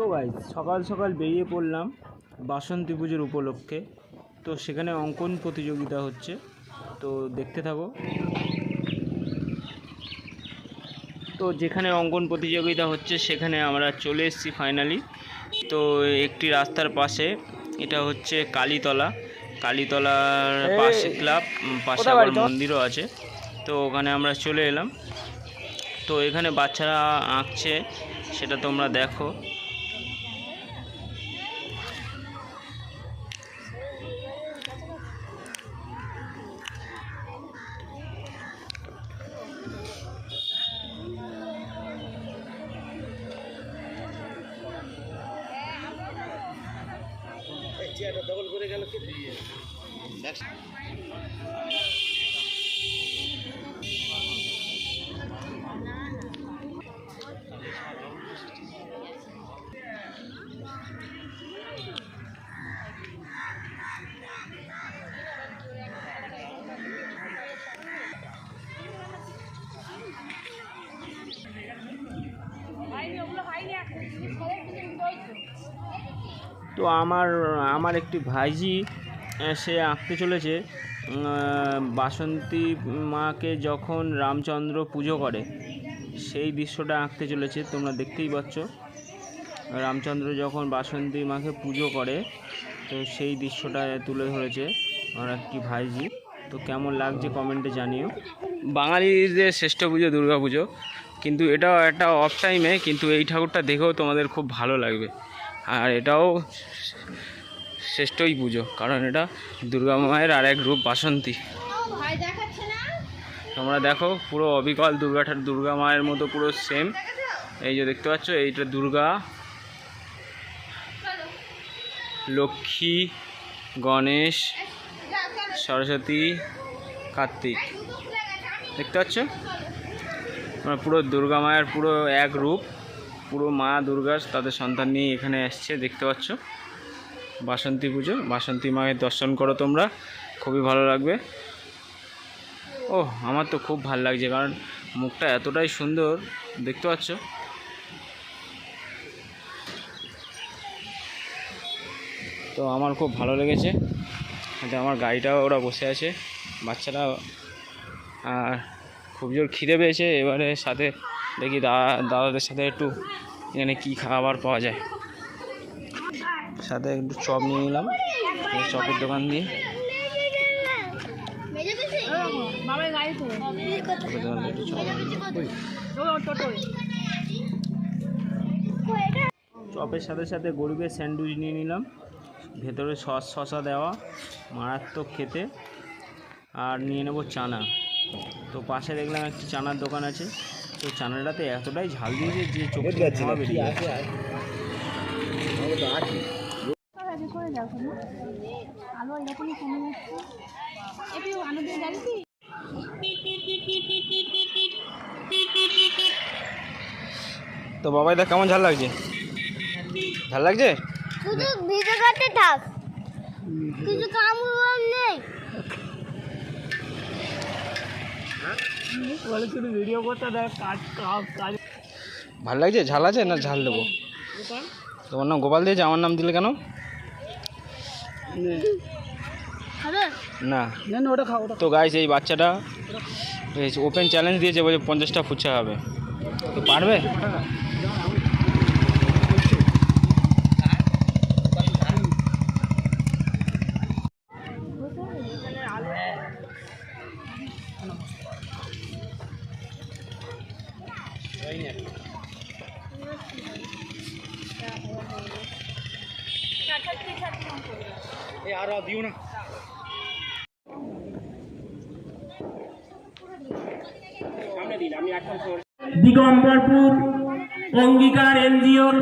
তো ভাই সকাল সকাল বেরিয়ে পড়লাম বাসন্তী পুজোর উপলক্ষে। তো সেখানে অঙ্কন প্রতিযোগিতা হচ্ছে তো দেখতে থাকো। তো যেখানে অঙ্কন প্রতিযোগিতা হচ্ছে সেখানে আমরা চলে এসেছি ফাইনালি তো একটি রাস্তার পাশে এটা হচ্ছে কালীতলা। কালীতলার পাশে ক্লাব পাশে আবার মন্দিরও আছে। তো ওখানে আমরা চলে এলাম। তো এখানে বাচ্চারা আঁকছে সেটা তোমরা দেখো। চেয়ারটা দখল করে গেল কি? তো আমার আমার একটি ভাইজি সে আঁকতে চলেছে। বাসন্তী মাকে যখন রামচন্দ্র পুজো করে, সেই দৃশ্যটা আঁকতে চলেছে, তোমরা দেখতেই পাচ্ছ। রামচন্দ্র যখন বাসন্তী মাকে পুজো করে, তো সেই দৃশ্যটা তুলে ধরেছে আমার একটি ভাইজি। তো কেমন লাগছে কমেন্টে জানিও। বাঙালিদের শ্রেষ্ঠ পুজো দুর্গা পুজো। কিন্তু এটাও একটা অফ টাইমে কিন্তু এই ঠাকুরটা দেখেও তোমাদের খুব ভালো লাগবে। আর এটাও শ্রেষ্ঠই পুজো, কারণ এটা দুর্গা মায়ের আর এক রূপ, বাসন্তী। তোমরা দেখো, পুরো অবিকল দুর্গা ঠাকুর, দুর্গা মায়ের মতো পুরো সেম এই যে দেখতে পাচ্ছ, এইটা দুর্গা, লক্ষ্মী, গণেশ, সরস্বতী, কার্তিক। দেখতে পাচ্ছ? পুরো দুর্গা মায়ের পুরো এক রূপ। পুরো মা দুর্গা তাদের সন্তান নিয়ে এখানে এসছে, দেখতে পাচ্ছ। বাসন্তী পুজো, বাসন্তী মায়ের দর্শন করো তোমরা, খুবই ভালো লাগবে। ও আমার তো খুব ভালো লাগছে, কারণ মুখটা এতটাই সুন্দর, দেখতে পাচ্ছ? তো আমার খুব ভালো লেগেছে। আমার গাড়িটাও ওরা বসে আছে বাচ্চারা আর খুব জোর খিদে পেয়েছে, এবারে সাথে দেখি দাদা দাদাদের সাথে একটু এখানে কী খাবার পাওয়া যায়। সাথে একটু চপ নিয়ে নিলাম চপের দোকান দিয়ে। চপের সাথে সাথে গরিবের স্যান্ডউইচ নিয়ে নিলাম। ভেতরে সস, শসা দেওয়া, মারাত্মক খেতে। আর নিয়ে নেব চানা। তো পাশে দেখলাম একটি চানার দোকান আছে। তো চানাটাতে এতটাই ঝাল দিয়েছে যে চোখে ধোঁয়া বেরিয়ে তো বাবাই দা কেমন ঝাল লাগছে? ঝাল লাগছে? শুধু ভিডিও করতে থাক। কিছু কাম নেই। ভিডিও করতে দেখ কাজ কাজ কাজ ভালো লাগছে? ঝাল আছে না ঝাল দেবো? তোমার নাম গোপাল দিয়েছে? আমার নাম দিলে কেন? না। না ওটা খাও তো গাইস এই বাচ্চাটা ওপেন চ্যালেঞ্জ দিয়েছে বলে পঞ্চাশটা ফুচকা হবে তো পারবে দিগম্বরপুর অঙ্গীকার এনজিওর